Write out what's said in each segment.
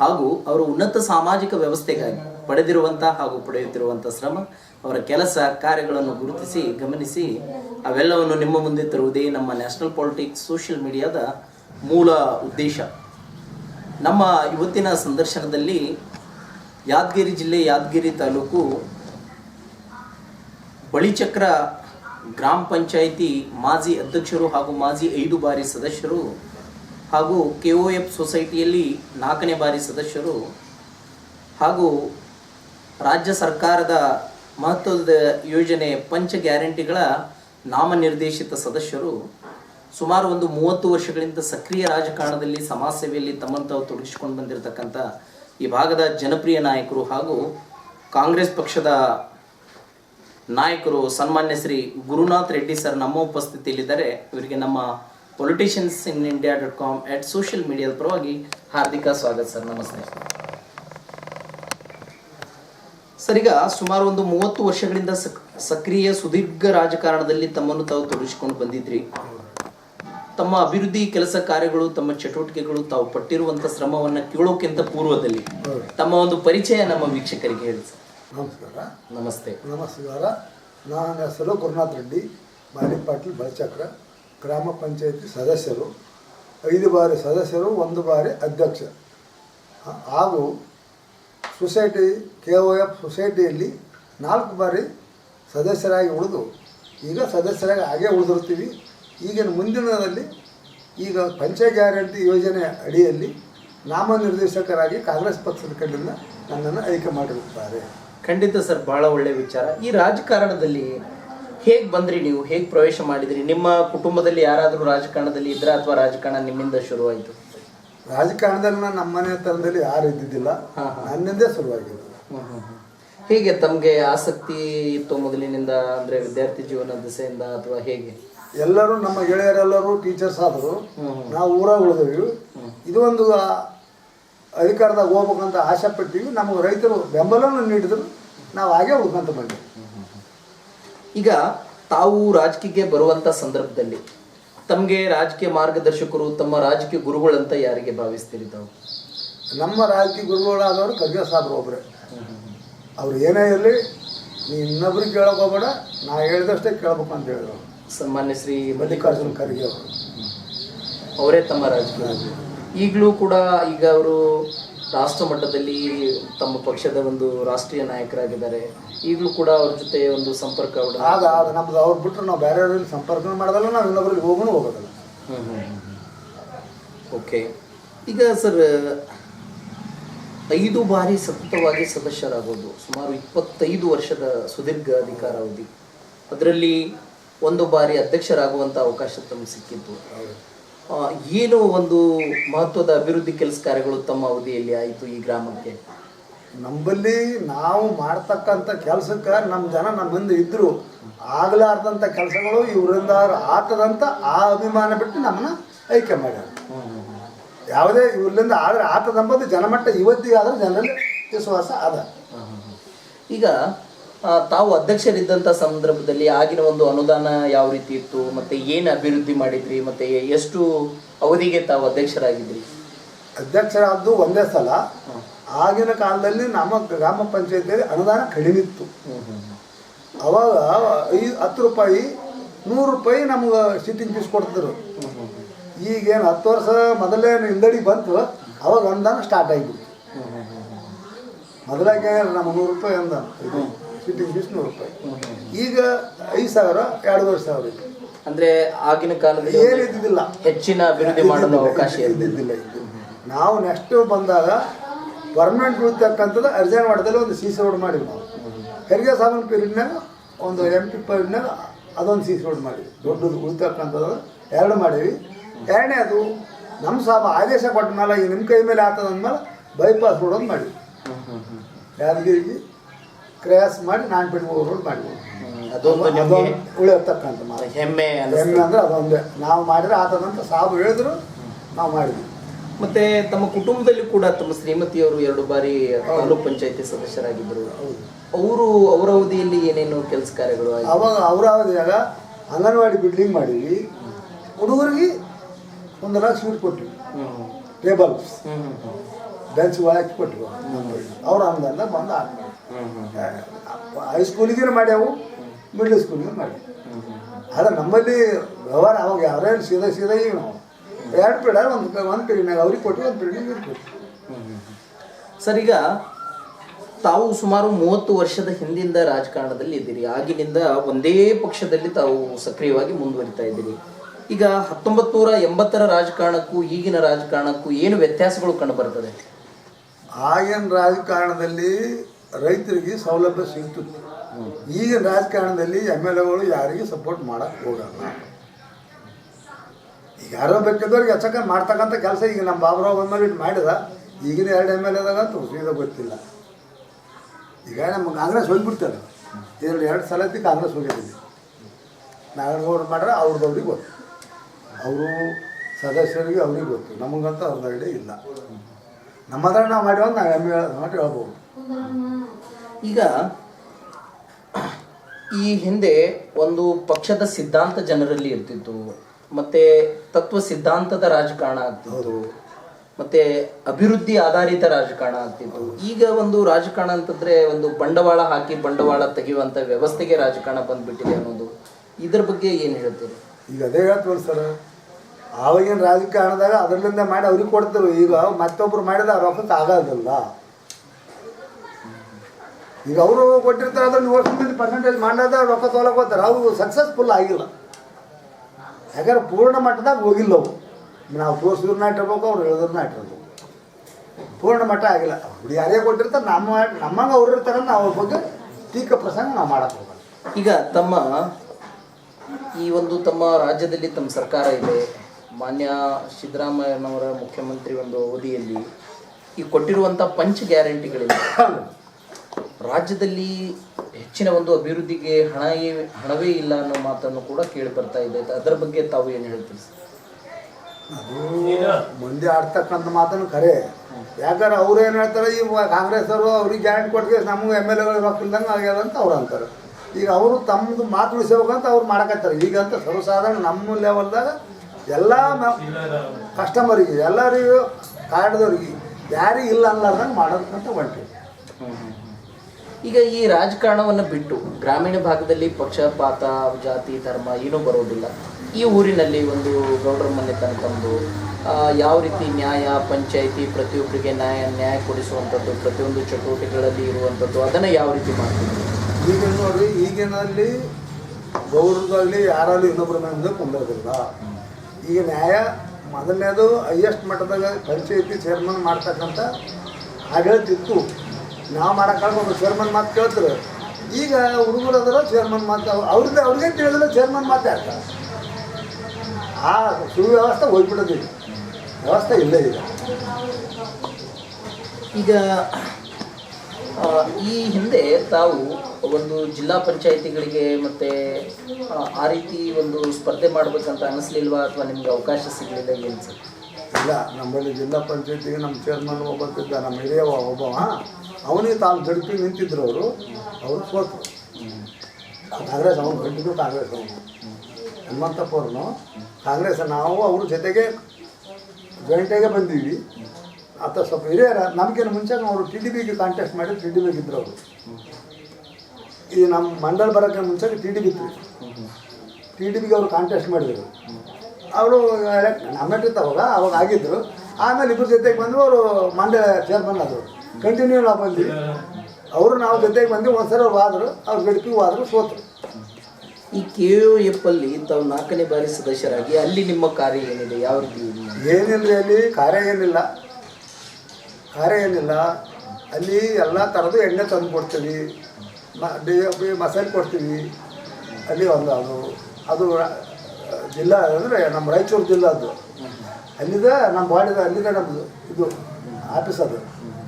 ಹಾಗೂ ಅವರು ಉನ್ನತ ಸಾಮಾಜಿಕ ವ್ಯವಸ್ಥೆಗಾಗಿ ಪಡೆದಿರುವಂಥ ಹಾಗೂ ಪಡೆಯುತ್ತಿರುವಂಥ ಶ್ರಮ, ಅವರ ಕೆಲಸ ಕಾರ್ಯಗಳನ್ನು ಗುರುತಿಸಿ, ಗಮನಿಸಿ, ಅವೆಲ್ಲವನ್ನು ನಿಮ್ಮ ಮುಂದೆ ತರುವುದೇ ನಮ್ಮ ನ್ಯಾಷನಲ್ ಪಾಲಿಟಿಕ್ಸ್ ಸೋಷಿಯಲ್ ಮೀಡಿಯಾದ ಮೂಲ ಉದ್ದೇಶ. ನಮ್ಮ ಇವತ್ತಿನ ಸಂದರ್ಶನದಲ್ಲಿ ಯಾದಗಿರಿ ಜಿಲ್ಲೆ, ಯಾದಗಿರಿ ತಾಲೂಕು ಬಳಿಚಕ್ರ ಗ್ರಾಮ ಪಂಚಾಯಿತಿ ಮಾಜಿ ಅಧ್ಯಕ್ಷರು ಹಾಗೂ ಮಾಜಿ ಐದು ಬಾರಿ ಸದಸ್ಯರು ಹಾಗೂ ಕೆ ಒ ಎಫ್ ಸೊಸೈಟಿಯಲ್ಲಿ ನಾಲ್ಕನೇ ಬಾರಿ ಸದಸ್ಯರು ಹಾಗೂ ರಾಜ್ಯ ಸರ್ಕಾರದ ಮಹತ್ವದ ಯೋಜನೆ ಪಂಚ ಗ್ಯಾರಂಟಿಗಳ ನಾಮನಿರ್ದೇಶಿತ ಸದಸ್ಯರು ಸುಮಾರು ಒಂದು ಮೂವತ್ತು ವರ್ಷಗಳಿಂದ ಸಕ್ರಿಯ ರಾಜಕಾರಣದಲ್ಲಿ ಸಮಾಜ ಸೇವೆಯಲ್ಲಿ ತಮ್ಮನ್ನು ತಾವು ತೊಡಗಿಸಿಕೊಂಡು ಬಂದಿರತಕ್ಕಂಥ ಈ ಭಾಗದ ಜನಪ್ರಿಯ ನಾಯಕರು ಹಾಗೂ ಕಾಂಗ್ರೆಸ್ ಪಕ್ಷದ ನಾಯಕರು ಸನ್ಮಾನ್ಯ ಶ್ರೀ ಗುರುನಾಥ್ ರೆಡ್ಡಿ ಸರ್ ನಮ್ಮ ಉಪಸ್ಥಿತಿಯಲ್ಲಿದ್ದಾರೆ. ಇವರಿಗೆ ನಮ್ಮ politicians in India dot com at social ಮೀಡಿಯಾದ ಪರವಾಗಿ ಹಾರ್ದಿಕ ಸ್ವಾಗತ ಸರ್ ನಮಸ್ತೆ. ಸರ್ ಈಗ ಸುಮಾರು ಒಂದು ಮೂವತ್ತು ವರ್ಷಗಳಿಂದ ಸಕ್- ಸಕ್ರಿಯ ಸುದೀರ್ಘ ರಾಜಕಾರಣದಲ್ಲಿ ತಮ್ಮನ್ನು ತಾವು ತೊಡಗಿಸಿಕೊಂಡು ಬಂದಿದ್ರಿ. ತಮ್ಮ ಅಭಿವೃದ್ಧಿ ಕೆಲಸ ಕಾರ್ಯಗಳು ತಮ್ಮ ಚಟುವಟಿಕೆಗಳು ತಾವು ಪಟ್ಟಿರುವಂತ ಶ್ರಮವನ್ನು ಕೇಳೋಕ್ಕಿಂತ ಪೂರ್ವದಲ್ಲಿ ತಮ್ಮ ಒಂದು ಪರಿಚಯ ನಮ್ಮ ವೀಕ್ಷಕರಿಗೆ ಹೇಳಿ ಸರ್. ನಮಸ್ಕಾರ. ನಮಸ್ತೆ. ನಮಸ್ಕಾರ. ನಾನು ಹೆಸರು ಗುರುನಾಥ್ ರೆಡ್ಡಿ ಮಾಲಿ ಪಾಟೀಲ್ ಬಳಚಕ್ರ ಗ್ರಾಮ ಪಂಚಾಯತಿ ಸದಸ್ಯರು, ಐದು ಬಾರಿ ಸದಸ್ಯರು, ಒಂದು ಬಾರಿ ಅಧ್ಯಕ್ಷ. ಹಾಗೂ ಸೊಸೈಟಿ, ಕೆ ಒ ಎಫ್ ಸೊಸೈಟಿಯಲ್ಲಿ ನಾಲ್ಕು ಬಾರಿ ಸದಸ್ಯರಾಗಿ ಉಳಿದು, ಈಗ ಸದಸ್ಯರಾಗಿ ಹಾಗೇ ಉಳಿದಿರ್ತೀವಿ. ಈಗಿನ ಮುಂದಿನದಲ್ಲಿ ಈಗ ಪಂಚಾಯತ್ ಗ್ಯಾರಂಟಿ ಯೋಜನೆ ಅಡಿಯಲ್ಲಿ ನಾಮನಿರ್ದೇಶಕರಾಗಿ ಕಾಂಗ್ರೆಸ್ ಪಕ್ಷದ ಕಡೆಯಿಂದ ನನ್ನನ್ನು ಆಯ್ಕೆ ಮಾಡಿರುತ್ತಾರೆ. ಖಂಡಿತ ಸರ್ ಭಾಳ ಒಳ್ಳೆಯ ವಿಚಾರ. ಈ ರಾಜಕಾರಣದಲ್ಲಿ ಹೇಗ್ ಬಂದ್ರಿ ನೀವು? ಹೇಗ್ ಪ್ರವೇಶ ಮಾಡಿದ್ರಿ? ನಿಮ್ಮ ಕುಟುಂಬದಲ್ಲಿ ಯಾರಾದರೂ ರಾಜಕಾರಣದಲ್ಲಿ ಇದ್ರ ಅಥವಾ ರಾಜಕಾರಣ ನಿಮ್ಮಿಂದ ಶುರುವಾಯಿತು? ರಾಜಕಾರಣದಲ್ಲಿ ನಾನು ನಮ್ಮ ಮನೆ ತರದಲ್ಲಿ ಯಾರು ಇದ್ದಿದ್ದಿಲ್ಲ. ನನ್ನಿಂದೇ ಶುರುವಾಗಿದ್ದು. ಹೇಗೆ ತಮಗೆ ಆಸಕ್ತಿ ಇತ್ತು ಮೊದಲಿನಿಂದ ಅಂದ್ರೆ ವಿದ್ಯಾರ್ಥಿ ಜೀವನ ದಿಸೆಯಿಂದ ಅಥವಾ ಹೇಗೆ? ಎಲ್ಲರೂ ನಮ್ಮ ಗೆಳೆಯರೆಲ್ಲರೂ ಟೀಚರ್ಸ್ ಆದರು. ನಾವು ಊರಾಗ ಉಳಿದೇವಿ. ಇದು ಒಂದು ಅಧಿಕಾರದಾಗ ಹೋಗ್ಬೇಕಂತ ಆಸೆ ಪಟ್ಟಿವಿ. ನಮಗೆ ರೈತರು ಬೆಂಬಲವನ್ನು ನೀಡಿದ್ರು. ನಾವು ಹಾಗೆ ಉಳ್ಕೊಂತ ಬಂದ್ವಿ. ಈಗ ತಾವು ರಾಜಕೀಯಕ್ಕೆ ಬರುವಂತ ಸಂದರ್ಭದಲ್ಲಿ ತಮಗೆ ರಾಜಕೀಯ ಮಾರ್ಗದರ್ಶಕರು ತಮ್ಮ ರಾಜಕೀಯ ಗುರುಗಳಂತ ಯಾರಿಗೆ ಭಾವಿಸ್ತೀರಿ ತಾವು? ನಮ್ಮ ರಾಜಕೀಯ ಗುರುಗಳಾದವರು ಕಗ್ಗ ಸಾಬ್ರು ಒಬ್ಬರೇ ಅವ್ರು ಏನೇ ಇರಲಿ ನೀ ಇನ್ನೊಬ್ರಿಗೆ ಕೇಳೋಕೆ ಹೋಗ್ಬೇಡ ನಾ ಹೇಳಿದಷ್ಟೇ ಕೇಳಬೇಕು ಅಂತ ಹೇಳಿದ್ರು ಸನ್ಮಾನ್ಯ ಶ್ರೀ ಮಲ್ಲಿಕಾರ್ಜುನ ಖರ್ಗೆ ಅವರು ಅವರೇ ತಮ್ಮ ರಾಜಕೀಯ. ಈಗಲೂ ಕೂಡ ಈಗ ಅವರು ರಾಷ್ಟ್ರ ಮಟ್ಟದಲ್ಲಿ ತಮ್ಮ ಪಕ್ಷದ ಒಂದು ರಾಷ್ಟ್ರೀಯ ನಾಯಕರಾಗಿದ್ದಾರೆ. ಈಗಲೂ ಕೂಡ ಅವ್ರ ಜೊತೆ ಒಂದು ಸಂಪರ್ಕ ನಮ್ದು ಅವ್ರು ಬಿಟ್ಟರು ನಾವು ಬೇರೆಯವ್ರಲ್ಲಿ ಸಂಪರ್ಕ ಮಾಡೋದಲ್ಲ ನಾವು ಇನ್ನೊಬ್ಬರಿಗೆ ಹೋಗೋಣ ಹೋಗೋದಲ್ಲ. ಓಕೆ. ಈಗ ಸರ್ ಐದು ಬಾರಿ ಸತತವಾಗಿ ಸದಸ್ಯರಾಗೋದು ಸುಮಾರು ಇಪ್ಪತ್ತೈದು ವರ್ಷದ ಸುದೀರ್ಘ ಅಧಿಕಾರಾವಧಿ ಅದರಲ್ಲಿ ಒಂದು ಬಾರಿ ಅಧ್ಯಕ್ಷರಾಗುವಂಥ ಅವಕಾಶ ತಮಗೆ ಸಿಕ್ಕಿತ್ತು. ಏನು ಒಂದು ಮಹತ್ವದ ಅಭಿವೃದ್ಧಿ ಕೆಲಸ ಕಾರ್ಯಗಳು ತಮ್ಮ ಅವಧಿಯಲ್ಲಿ ಆಯಿತು ಈ ಗ್ರಾಮಕ್ಕೆ? ನಮ್ಮಲ್ಲಿ ನಾವು ಮಾಡ್ತಕ್ಕಂಥ ಕೆಲಸಕ್ಕೆ ನಮ್ಮ ಜನ ನಮ್ಮ ಮುಂದೆ ಇದ್ದರು ಆಗಲಾರ್ದಂಥ ಕೆಲಸಗಳು ಇವರಿಂದ ಆತದಂತ ಆ ಅಭಿಮಾನ ಬಿಟ್ಟು ನಮ್ಮನ್ನ ಆಯ್ಕೆ ಮಾಡ್ಯಾರ. ಯಾವುದೇ ಇವ್ರಿಂದ ಆದರೆ ಆತದಂಬದು ಜನಮಟ್ಟ ಇವತ್ತಿಗಾದ್ರೆ ಜನರಲ್ಲಿ ವಿಶ್ವಾಸ ಅದ. ಈಗ ತಾವು ಅಧ್ಯಕ್ಷರಿದ್ದಂಥ ಸಂದರ್ಭದಲ್ಲಿ ಆಗಿನ ಒಂದು ಅನುದಾನ ಯಾವ ರೀತಿ ಇತ್ತು? ಮತ್ತೆ ಏನು ಅಭಿವೃದ್ಧಿ ಮಾಡಿದ್ರಿ? ಮತ್ತೆ ಎಷ್ಟು ಅವಧಿಗೆ ತಾವು ಅಧ್ಯಕ್ಷರಾಗಿದ್ರಿ? ಅಧ್ಯಕ್ಷರಾದ್ದು ಒಂದೇ ಸಲ. ಆಗಿನ ಕಾಲದಲ್ಲಿ ನಮ್ಮ ಗ್ರಾಮ ಪಂಚಾಯತಿಯಲ್ಲಿ ಅನುದಾನ ಕಡಿಮೆ ಇತ್ತು. ಅವಾಗ ಐದು ಹತ್ತು ರೂಪಾಯಿ ನೂರು ರೂಪಾಯಿ ನಮ್ಗೆ ಸಿಟ್ಟಿಂಗ್ ಫೀಸ್ ಕೊಡ್ತಿದ್ರು. ಈಗೇನು ಹತ್ತು ವರ್ಷ ಮೊದಲೇ ಹಿಂದಡಿ ಬಂತು ಅವಾಗ ಅನುದಾನ ಸ್ಟಾರ್ಟ್ ಆಗಿಬಿಡ್ತು. ಮೊದಲಾಗೆ ನಮ್ಗೆ ನೂರು ರೂಪಾಯಿ ಅನುದಾನ ಸಿಟ್ಟಿಂಗ್ ಫೀಸ್ ನೂರು ರೂಪಾಯಿ ಈಗ ಐದು ಸಾವಿರ ಎರಡೂವರೆ ಸಾವಿರ ಇದೆ ಅಂದ್ರೆ ಆಗಿನ ಕಾಲದಲ್ಲಿ ಏನು ಇದ್ದಿದ್ದಿಲ್ಲ. ಹೆಚ್ಚಿನ ಅಭಿವೃದ್ಧಿ ಮಾಡಲು ಅವಕಾಶ ಇದ್ದಿದ್ದಿಲ್ಲ. ನಾವು ನೆಕ್ಸ್ಟ್ ಬಂದಾಗ ಪರ್ಮನೆಂಟ್ ಉಳಿತಕ್ಕಂಥದ್ದು ಅರ್ಜೆಂಟ್ ಮಾಡಿದಲ್ಲಿ ಒಂದು ಸಿ ಸಿ ರೋಡ್ ಮಾಡಿದ್ವಿ ನಾವು. ಹೆರಿಗೆ ಸಾಮಾನು ಪೀರಿಯಡ್ನಾಗ ಒಂದು ಎಂ ಪಿ ಪೀರಿಯಡ್ನಾಗ ಅದೊಂದು ಸಿ ಸಿ ರೋಡ್ ಮಾಡಿದ್ವಿ. ದೊಡ್ಡದು ಉಳಿತಕ್ಕಂಥದ್ದು ಎರಡು ಮಾಡಿವಿ ಎರಡನೇ ಅದು ನಮ್ಮ ಸಾಬ ಆದೇಶ ಕೊಟ್ಟ ಮೇಲೆ ಈಗ ನಿಮ್ಮ ಕೈ ಮೇಲೆ ಆಗ್ತದ ಅಂದಮೇಲೆ ಬೈಪಾಸ್ ರೋಡ್ ಒಂದು ಮಾಡಿದ್ವಿ. ಯಾದಗಿರಿಗೆ ಕ್ರಾಸ್ ಮಾಡಿ ನಾನು ಬಿಡ್ಬೋದು ಮಾಡ್ಬೋದು. ಮಾಡಿದ್ವಿ ಅದೊಂದು ಉಳಿಯತಕ್ಕಂಥ ಮಾತು ಹೆಮ್ಮೆ ಹೆಮ್ಮೆ ಅಂದ್ರೆ ಅದೊಂದೇ. ನಾವು ಮಾಡಿದ್ರೆ ಆತದಂತ ಸಾಬು ಹೇಳಿದ್ರು ನಾವು ಮಾಡಿದ್ವಿ. ಮತ್ತೆ ತಮ್ಮ ಕುಟುಂಬದಲ್ಲಿ ಕೂಡ ತಮ್ಮ ಶ್ರೀಮತಿಯವರು ಎರಡು ಬಾರಿ ತಾಲೂಕ್ ಪಂಚಾಯತಿ ಸದಸ್ಯರಾಗಿದ್ದರು. ಅವರು ಅವರ ಅವಧಿಯಲ್ಲಿ ಏನೇನು ಕೆಲಸ ಕಾರ್ಯಗಳು? ಅವಾಗ ಅವರ ಅವಧಿಯಾಗ ಅಂಗನವಾಡಿ ಬಿಲ್ಡಿಂಗ್ ಮಾಡಿದ್ವಿ. ಹುಡುಗರಿಗೆ ಒಂದು ಲಕ್ಷ ಸೀಟ್ ಕೊಟ್ಟಿವಿ ಟೇಬಲ್ಸ್. ಬೆಂಚ್ ಹಾಕಿ ಕೊಟ್ಟಿವಿ ಅವ್ರ ಅಂದಲ್ಲ ಬಂದು ಹ್ಮ್, ಹೈಸ್ಕೂಲಿಗೆ ಮಾಡ್ಯಾವು ಮಿಡ್ಲ್ ಸ್ಕೂಲಿಗೆ ಮಾಡಿ ಹ್ಮ್, ಹ್ಮ್. ಆದ್ರೆ ನಮ್ಮಲ್ಲಿ ವ್ಯವಹಾರ ಅವಾಗ ಯಾರ್ಯಾರು ಸೀದಾ ಸೀದಾ ಈಗ ನಾವು ಎರಡು ಪೀಡ ಒಂದು ಒಂದು ಪೀರಿನಾಗ ಅವ್ರಿಗೆ ಕೊಟ್ಟು ಒಂದು ಪೀರಿನಾಗ ಇವ್ರಿಗೆ ಕೊಟ್ಟು ಸರ್ ಈಗ ತಾವು ಸುಮಾರು ಮೂವತ್ತು ವರ್ಷದ ಹಿಂದಿಂದ ರಾಜಕಾರಣದಲ್ಲಿ ಇದ್ದೀರಿ ಆಗಿನಿಂದ ಒಂದೇ ಪಕ್ಷದಲ್ಲಿ ತಾವು ಸಕ್ರಿಯವಾಗಿ ಮುಂದುವರಿತಾ ಇದ್ದೀರಿ ಈಗ ಹತ್ತೊಂಬತ್ತು ನೂರ ಎಂಬತ್ತರ ರಾಜಕಾರಣಕ್ಕೂ ಈಗಿನ ರಾಜಕಾರಣಕ್ಕೂ ಏನು ವ್ಯತ್ಯಾಸಗಳು ಕಂಡು ಬರ್ತದೆ ಆಗಿನ ರಾಜಕಾರಣದಲ್ಲಿ ರೈತರಿಗೆ ಸೌಲಭ್ಯ ಸಿಗ್ತಿತ್ತು ಈಗ ರಾಜಕಾರಣದಲ್ಲಿ ಎಂ ಎಲ್ ಎಗಳು ಯಾರಿಗೆ ಸಪೋರ್ಟ್ ಮಾಡಕ್ಕೆ ಹೋಗಲ್ಲ. ಈಗ ಯಾರೋ ಬೇಕಾದವ್ರಿಗೆ ಹೆಚ್ಚಕ ಮಾಡ್ತಕ್ಕಂಥ ಕೆಲಸ ಈಗ ನಮ್ಮ ಬಾಬುರಾವ್ ಬಂದ್ಮೇಲೆ ಇಟ್ಟು ಮಾಡಿದ, ಈಗಿನ ಎರಡು ಎಂ ಎಲ್ ಎದಾಗ ಸೀದಾ ಗೊತ್ತಿಲ್ಲ. ಈಗ ನಮ್ಮ ಕಾಂಗ್ರೆಸ್ ಹೋಗ್ಬಿಡ್ತಾರೆ ಎರಡು ಎರಡು ಸಲತಿ ಕಾಂಗ್ರೆಸ್ ಹೋಗಿದ್ದೀವಿ. ನಾರಾಯಣಗೌಡ್ರು ಮಾಡ್ರೆ ಅವ್ರದ್ದವ್ರಿಗೆ ಗೊತ್ತು. ಅವರು ಸದಸ್ಯರಿಗೆ ಅವ್ರಿಗೆ ಗೊತ್ತು. ನಮಗಂತ ಅವ್ರದ್ದು ಇಲ್ಲ. ನಮ್ಮ ಹತ್ರ ನಾವು ಮಾಡಿವ ನಾವು ಎಂ ಎಲ್ ಮಾಡಿ ಹೇಳ್ಬೋದು. ಈಗ ಈ ಹಿಂದೆ ಒಂದು ಪಕ್ಷದ ಸಿದ್ಧಾಂತ ಜನರಲ್ಲಿ ಇರ್ತಿತ್ತು, ಮತ್ತೆ ತತ್ವ ಸಿದ್ಧಾಂತದ ರಾಜಕಾರಣ ಆಗ್ತಿತ್ತು, ಮತ್ತೆ ಅಭಿವೃದ್ಧಿ ಆಧಾರಿತ ರಾಜಕಾರಣ ಆಗ್ತಿತ್ತು. ಈಗ ಒಂದು ರಾಜಕಾರಣ ಅಂತಂದ್ರೆ ಒಂದು ಬಂಡವಾಳ ಹಾಕಿ ಬಂಡವಾಳ ತೆಗೆಯುವಂತ ವ್ಯವಸ್ಥೆಗೆ ರಾಜಕಾರಣ ಬಂದ್ಬಿಟ್ಟಿದೆ ಅನ್ನೋದು. ಇದ್ರ ಬಗ್ಗೆ ಏನು ಹೇಳ್ತೀರಿ? ಈಗ ಅದೇ ಹೇಳ್ತೀವಿ ಸರ್. ಆವಾಗಿನ ರಾಜಕಾರಣದಾಗ ಅದರಿಂದ ಮಾಡಿ ಅವ್ರಿಗೆ ಕೊಡ್ತಾರೆ ಈಗ ಮತ್ತೊಬ್ರು ಮಾಡಿದ ರೊಕ್ಕಕ್ಕೆ ಆಗೋದಿಲ್ಲ ಈಗ ಅವರು ಕೊಟ್ಟಿರ್ತಾರೆ ಅದ್ರ ಮಂದಿ ಪರ್ಸೆಂಟೇಜ್ ಮಾಡೋದ ರೊಕ್ಕ ತೊಗೊಳಕೋತಾರೆ ಅವರು ಸಕ್ಸಸ್ಫುಲ್ ಆಗಿಲ್ಲ. ಯಾಕಂದ್ರೆ ಪೂರ್ಣ ಮಟ್ಟದಾಗ ಹೋಗಿಲ್ಲ ಅವು ನಾವು ತೋರಿಸಿದ್ರನ್ನ ಇಟ್ಟಿರ್ಬೇಕು ಅವ್ರು ಹೇಳಿದ್ರನ್ನ ಇಟ್ಟಿರ್ಬೇಕು ಪೂರ್ಣ ಮಟ್ಟ ಆಗಿಲ್ಲ. ಅವ್ರು ಯಾರೇ ಕೊಟ್ಟಿರ್ತಾರೆ ನಮ್ಮ ನಮ್ಮಂಗೆ ಅವ್ರು ಇರ್ತಾರೆ ನಾವು ಅವ್ರ ಬಗ್ಗೆ ಟೀಕ ಪ್ರಸಂಗ ನಾವು ಮಾಡಕ್ಕೆ ಹೋಗಲ್ಲ. ಈಗ ತಮ್ಮ ಈ ಒಂದು ತಮ್ಮ ರಾಜ್ಯದಲ್ಲಿ ತಮ್ಮ ಸರ್ಕಾರ ಇದೆ. ಮಾನ್ಯ ಸಿದ್ದರಾಮಯ್ಯನವರ ಮುಖ್ಯಮಂತ್ರಿ ಒಂದು ಅವಧಿಯಲ್ಲಿ ಈ ಕೊಟ್ಟಿರುವಂಥ ಪಂಚ್ ಗ್ಯಾರಂಟಿಗಳಿಂದ. ರಾಜ್ಯದಲ್ಲಿ ಹೆಚ್ಚಿನ ಒಂದು ಅಭಿವೃದ್ಧಿಗೆ ಹಣ ಹಣವೇ ಇಲ್ಲ ಅನ್ನೋ ಮಾತನ್ನು ಕೂಡ ಕೇಳಿ ಬರ್ತಾ ಇದೆ. ಅದರ ಬಗ್ಗೆ ತಾವು ಏನು ಹೇಳ್ತೀರಿ ಸರ್? ಮುಂದೆ ಆಡ್ತಕ್ಕಂಥ ಮಾತನ್ನು ಖರೆ. ಯಾಕಂದ್ರೆ ಅವ್ರು ಏನು ಹೇಳ್ತಾರೆ, ಈ ಕಾಂಗ್ರೆಸ್ ಅವರು ಅವ್ರಿಗೆ ಗ್ಯಾರಂಟಿ ಕೊಟ್ಟಿಗೆ ನಮಗೆ ಎಂ ಎಲ್ ಎಗಳು ರೊಕ್ಕ ಇಲ್ದಂಗೆ ಆಗ್ಯದ ಅವ್ರು ಅಂತಾರೆ. ಈಗ ಅವರು ತಮ್ಮದು ಮಾತು ಉಳಿಸ್ಬೇಕಂತ ಅವ್ರು ಮಾಡಕತ್ತಾರೆ. ಈಗಂತ ಸರ್ವಸಾಧಾರಣ ನಮ್ಮ ಲೆವೆಲ್ದಾಗ ಎಲ್ಲ ಕಸ್ಟಮರಿಗೆ ಎಲ್ಲರಿಗೂ ಕಾರ್ಡ್ದವ್ರಿಗೆ ಯಾರಿಗೂ ಇಲ್ಲ ಅನ್ಲಾರ್ದಂಗೆ ಮಾಡೋದಕ್ಕಂತ ಹೊಂಟಿವಿ. ಈಗ ಈ ರಾಜಕಾರಣವನ್ನು ಬಿಟ್ಟು ಗ್ರಾಮೀಣ ಭಾಗದಲ್ಲಿ ಪಕ್ಷಪಾತ, ಜಾತಿ, ಧರ್ಮ ಏನೂ ಬರೋದಿಲ್ಲ. ಈ ಊರಿನಲ್ಲಿ ಒಂದು ಗೌಡರ ಮನೆತನ ತಂದು ಯಾವ ರೀತಿ ನ್ಯಾಯ, ಪಂಚಾಯಿತಿ ಪ್ರತಿಯೊಬ್ಬರಿಗೆ ನ್ಯಾಯ ನ್ಯಾಯ ಕೊಡಿಸುವಂಥದ್ದು, ಪ್ರತಿಯೊಂದು ಚಟುವಟಿಕೆಗಳಲ್ಲಿ ಇರುವಂಥದ್ದು, ಅದನ್ನು ಯಾವ ರೀತಿ ಮಾಡ್ತೀವಿ ಈಗ ನೋಡಿ, ಈಗಿನಲ್ಲಿ ಗೌರವದಲ್ಲಿ ಯಾರಲ್ಲಿ ಇನ್ನೊಬ್ಬರ ಮೇಲೆ ಕುಂದಿರೋದಿಲ್ಲ ಈಗ ನ್ಯಾಯ ಮೊದಲನೇದು ಹೈಯೆಸ್ಟ್ ಮಟ್ಟದಾಗ ಪಂಚಾಯಿತಿ ಚೇರ್ಮನ್ ಮಾಡ್ತಕ್ಕಂಥ ಆಡಳಿತಿತ್ತು ನಾವು ಮಾಡೋಕ್ಕಾಗ ಒಂದು ಚೇರ್ಮನ್ ಮಾತು ಕೇಳ್ತಾರೆ. ಈಗ ಹುಡುಗರು ಅದರ ಚೇರ್ಮನ್ ಮಾತು ಅವ್ರದ್ದೇ ಅವ್ರಿಗೆ ತಿಳಿದ್ರೆ ಚೇರ್ಮನ್ ಮಾತಾಡ್ತಾರೆ ಆ ಸುವ್ಯವಸ್ಥೆ ಹೋಗ್ಬಿಡೋದು ಈಗ. ವ್ಯವಸ್ಥೆ ಇಲ್ಲ ಈಗ. ಈಗ ಈ ಹಿಂದೆ ತಾವು ಒಂದು ಜಿಲ್ಲಾ ಪಂಚಾಯಿತಿಗಳಿಗೆ ಮತ್ತು ಆ, ಆ ರೀತಿ ಒಂದು ಸ್ಪರ್ಧೆ ಮಾಡಬೇಕಂತ ಅನಿಸ್ಲಿಲ್ವಾ ಅಥವಾ ನಿಮ್ಗೆ ಅವಕಾಶ ಸಿಗಲಿಲ್ಲ ಏನು ಸರ್? ಇಲ್ಲ ನಮ್ಮಲ್ಲಿ ಜಿಲ್ಲಾ ಪಂಚಾಯಿತಿಗೆ ನಮ್ಮ ಚೇರ್ಮನ್ ಒಬ್ಬತ್ತಿದ್ದ ನಮ್ಮ ಹಿರಿಯವ ಒಬ್ಬವ. ಅವನಿಗೆ ತಾನು ಜಡ್ಪಿ ನಿಂತಿದ್ರು ಅವರು ಅವರು ಸೋತರು ಕಾಂಗ್ರೆಸ್, ಅವನು ಗಂಟಿದ್ರು ಕಾಂಗ್ರೆಸ್ ಅವನು. ಹನುಮಂತಪ್ಪ ಅವ್ರನ್ನು ಕಾಂಗ್ರೆಸ್, ನಾವು ಅವ್ರ ಜೊತೆಗೆ ಜಾಯಿಂಟಾಗೆ ಬಂದೀವಿ. ಆತ ಸ್ವಲ್ಪ ಹಿರಿಯರ, ನಮಗೇನು ಮುಂಚೆ ಅವರು ಟಿ ಡಿ ಬಿಗೆ ಕಾಂಟೆಸ್ಟ್ ಮಾಡಿ ಟಿ ಡಿ ಬಿಗಿದ್ರು ಅವರು. ಈ ನಮ್ಮ ಮಂಡಲ ಬರೋಕ್ಕೆ ಮುಂಚೆ ಟಿ ಡಿ ಬಿತ್ತು ಟಿ ಡಿ ಬಿಗೆ ಅವರು ಕಾಂಟೆಸ್ಟ್ ಮಾಡಿದರು. ಅವರು ನಮ್ಮ ಅವಾಗ ಅವಾಗ ಆಗಿದ್ದರು ಆಮೇಲೆ ಇಬ್ಬರು ಜೊತೆಗೆ ಬಂದು ಅವರು ಮಂಡ್ಯ ಚೇರ್ಮನ್ ಆದರು. ಕಂಟಿನ್ಯೂ ನಾವು ಬಂದ್ವಿ ಅವರು ನಾವು ಗದ್ದೆಗೆ ಬಂದು ಒಂದ್ಸರಿ ಅವ್ರು ಆದರು ಅವ್ರು ಗಡಿಪಿ ಆದರು ಸೋತರು ಈ ಕೆ ಯು ಎಫ್ ಅಲ್ಲಿ ತಾವು ನಾಲ್ಕನೇ ಬಾರಿ ಸದಸ್ಯರಾಗಿ ಅಲ್ಲಿ ನಿಮ್ಮ ಕಾರ್ಯ ಏನಿದೆ? ಯಾವ ರೀತಿ? ಏನಿಲ್ಲ ಅಲ್ಲಿ? ಕಾರ್ಯ ಏನಿಲ್ಲ. ಕಾರ್ಯ ಏನಿಲ್ಲ. ಅಲ್ಲಿ ಎಲ್ಲ ಥರದ್ದು ಎಣ್ಣೆ ತಂದು ಕೊಡ್ತೀವಿ. ಮಸಾಲೆ ಕೊಡ್ತೀವಿ. ಅಲ್ಲಿ ಒಂದು ಅದು ಅದು ಜಿಲ್ಲಾ ಅಂದರೆ ನಮ್ಮ ರಾಯಚೂರು ಜಿಲ್ಲಾ ಅದು ಅಲ್ಲಿದೆ ನಮ್ಮ ಬಾಡಿದ ಅಲ್ಲಿದೆ ನಮ್ಮದು ಇದು ಆಫೀಸ್ ಅದು.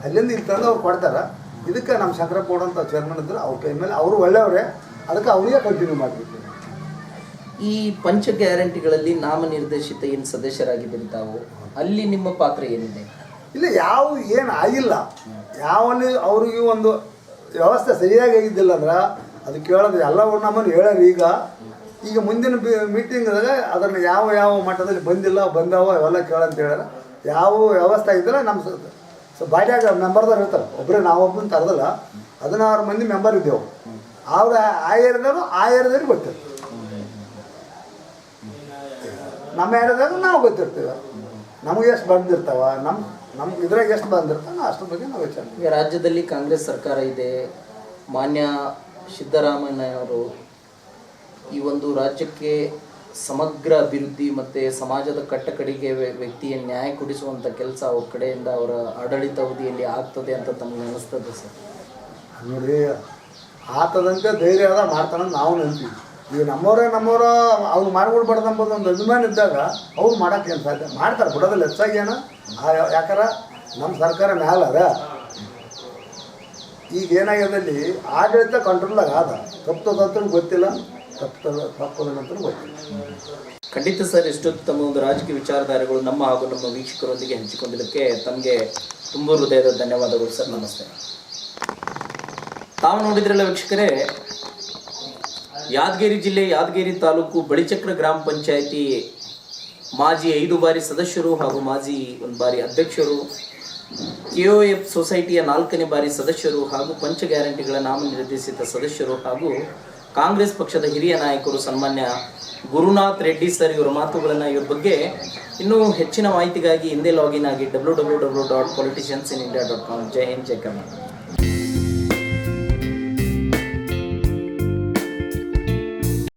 ಅಲ್ಲಿಂದ ಇಲ್ಲಿ ತಂದು ಅವ್ರು ಕೊಡ್ತಾರೆ. ಇದಕ್ಕೆ ನಮ್ಮ ಶಂಕರಪ್ಪ ಅಂತ ಚೇರ್ಮನ್ ಇದ್ರು ಅವ್ರ ಕೈ ಮೇಲೆ ಅವರು ಒಳ್ಳೆಯವರೇ. ಅದಕ್ಕೆ ಅವರಿಗೆ ಕಂಟಿನ್ಯೂ ಮಾಡಬೇಕು. ಈ ಪಂಚ ಗ್ಯಾರಂಟಿಗಳಲ್ಲಿ ನಾಮನಿರ್ದೇಶಿತ ಏನು ಸದಸ್ಯರಾಗಿದ್ದೀರಿ ತಾವು? ಅಲ್ಲಿ ನಿಮ್ಮ ಪಾತ್ರ ಏನಿದೆ? ಇಲ್ಲ ಯಾವ ಏನು ಆಗಿಲ್ಲ. ಯಾವಲ್ಲಿ ಅವ್ರಿಗೆ ಒಂದು ವ್ಯವಸ್ಥೆ ಸರಿಯಾಗಿ ಆಗಿದ್ದಿಲ್ಲ ಅಂದ್ರೆ ಅದು ಕೇಳೋದು ಎಲ್ಲ ನಮ್ಮನ್ನು ಹೇಳ್ಯಾರ ಈಗ. ಈಗ ಮುಂದಿನ ಮೀಟಿಂಗ್ದಾಗ ಅದನ್ನು ಯಾವ ಯಾವ ಮಟ್ಟದಲ್ಲಿ ಬಂದಿಲ್ಲ ಬಂದಾವ ಅವೆಲ್ಲ ಕೇಳಂತ ಹೇಳ್ಯಾರ. ಯಾವ ವ್ಯವಸ್ಥೆ ಆಗಿದ್ರೆ ನಮ್ಮ ಸ- ಬಾಡಿಯಾಗ ಮೆಂಬರ್ದವ್ರು ಇರ್ತಾರೆ. ಒಬ್ಬರೇ ನಾವೊಬ್ಬನ ತರದಲ್ಲ ಹದಿನಾರು ಮಂದಿ ಮೆಂಬರ್ ಇದ್ದೇವೆ. ಅವ್ರ ಆ ಏರಿಯಾದವರು ಆ ನಮ್ಮ ಏರಿಯಾದಾಗ ನಾವು ಗೊತ್ತಿರ್ತೀವಿ. ನಮಗೆ ಎಷ್ಟು ಬಂದಿರ್ತಾವ ನಮ್ಮ ನಮ್ಮ ಇದ್ರಾಗ ಎಷ್ಟು ಬಂದಿರ್ತಾವ ಅಷ್ಟರ ಬಗ್ಗೆ ನಾವು ವಿಚಾರ ಈಗ ರಾಜ್ಯದಲ್ಲಿ ಕಾಂಗ್ರೆಸ್ ಸರ್ಕಾರ ಇದೆ. ಮಾನ್ಯ ಸಿದ್ದರಾಮಯ್ಯವರು ಈ ಒಂದು ರಾಜ್ಯಕ್ಕೆ ಸಮಗ್ರ ಅಭಿವೃದ್ಧಿ ಮತ್ತು ಸಮಾಜದ ಕಟ್ಟಕಡೆಗೆ ವ್ಯ- ವ್ಯಕ್ತಿಯ ನ್ಯಾಯ ಕೊಡಿಸುವಂಥ ಕೆಲಸ ಅವ್ರ ಕಡೆಯಿಂದ ಅವರ ಆಡಳಿತ ಅವಧಿಯಲ್ಲಿ ಆಗ್ತದೆ ಅಂತ ತಮಗೆ ಅನಿಸ್ತದೆ ಸರ್? ನೋಡಿ ಆತದಂತೆ ಧೈರ್ಯ ಅದ ಮಾಡ್ತಾನಂತ ನಾವು ನಂಬ್ತೀವಿ. ಈಗ ನಮ್ಮವರೇ ನಮ್ಮವರ, ಅವ್ರು ಮಾಡ್ಕೊಡ್ಬಾರ್ದು ಅಂಬೋದು ಒಂದು ಅಭಿಮಾನ ಇದ್ದಾಗ ಅವ್ರು ಮಾಡೋಕೆ ಏನು ಸಾಧ್ಯ? ಮಾಡ್ತಾರೆ, ಬಿಡೋದಿಲ್ಲ, ಹೆಚ್ಚಾಗಿ ಏನು? ಆ ಯಾಕಾರ? ನಮ್ಮ ಸರ್ಕಾರ ಮ್ಯಾಲ ಅದ. ಈಗ ಏನಾಗ್ಯದಲ್ಲಿ ಆಡಳಿತ ಕಂಟ್ರೋಲ್ದಾಗ ಆದ. ತಪ್ಪದಂತೂ ಗೊತ್ತಿಲ್ಲ. ಖಂಡಿತ ಸರ್, ಇಷ್ಟೊತ್ತು ತಮ್ಮ ಒಂದು ರಾಜಕೀಯ ವಿಚಾರಧಾರೆಗಳು ನಮ್ಮ ಹಾಗೂ ನಮ್ಮ ವೀಕ್ಷಕರೊಂದಿಗೆ ಹಂಚಿಕೊಂಡಿದ್ದಕ್ಕೆ ತಮಗೆ ತುಂಬ ಹೃದಯದ ಧನ್ಯವಾದಗಳು ಸರ್, ನಮಸ್ತೆ. ತಾವು ನೋಡಿದ್ರಲ್ಲ ವೀಕ್ಷಕರೇ, ಯಾದಗಿರಿ ಜಿಲ್ಲೆ, ಯಾದಗಿರಿ ತಾಲೂಕು ಬಳಿಚಕ್ರ ಗ್ರಾಮ ಪಂಚಾಯಿತಿ ಮಾಜಿ ಐದು ಬಾರಿ ಸದಸ್ಯರು ಹಾಗೂ ಮಾಜಿ ಒಂದು ಬಾರಿ ಅಧ್ಯಕ್ಷರು ಕೆಒ ಎಫ್ ಸೊಸೈಟಿಯ ನಾಲ್ಕನೇ ಬಾರಿ ಸದಸ್ಯರು ಹಾಗೂ ಪಂಚ ಗ್ಯಾರಂಟಿಗಳ ನಾಮನಿರ್ದೇಶಿತ ಸದಸ್ಯರು ಹಾಗೂ ಕಾಂಗ್ರೆಸ್ ಪಕ್ಷದ ಹಿರಿಯ ನಾಯಕರು ಸನ್ಮಾನ್ಯ ಗುರುನಾಥ್ ರೆಡ್ಡಿ ಸರ್ ಇವರ ಮಾತುಗಳನ್ನು ಇವ್ರ ಬಗ್ಗೆ ಇನ್ನೂ ಹೆಚ್ಚಿನ ಮಾಹಿತಿಗಾಗಿ ಹಿಂದೆ ಲಾಗಿನ್ ಆಗಿ W W W dot politicians in India dot com. ಜೈ ಹಿಂದ್, ಜೈ ಕರ್ನಾಟಕ.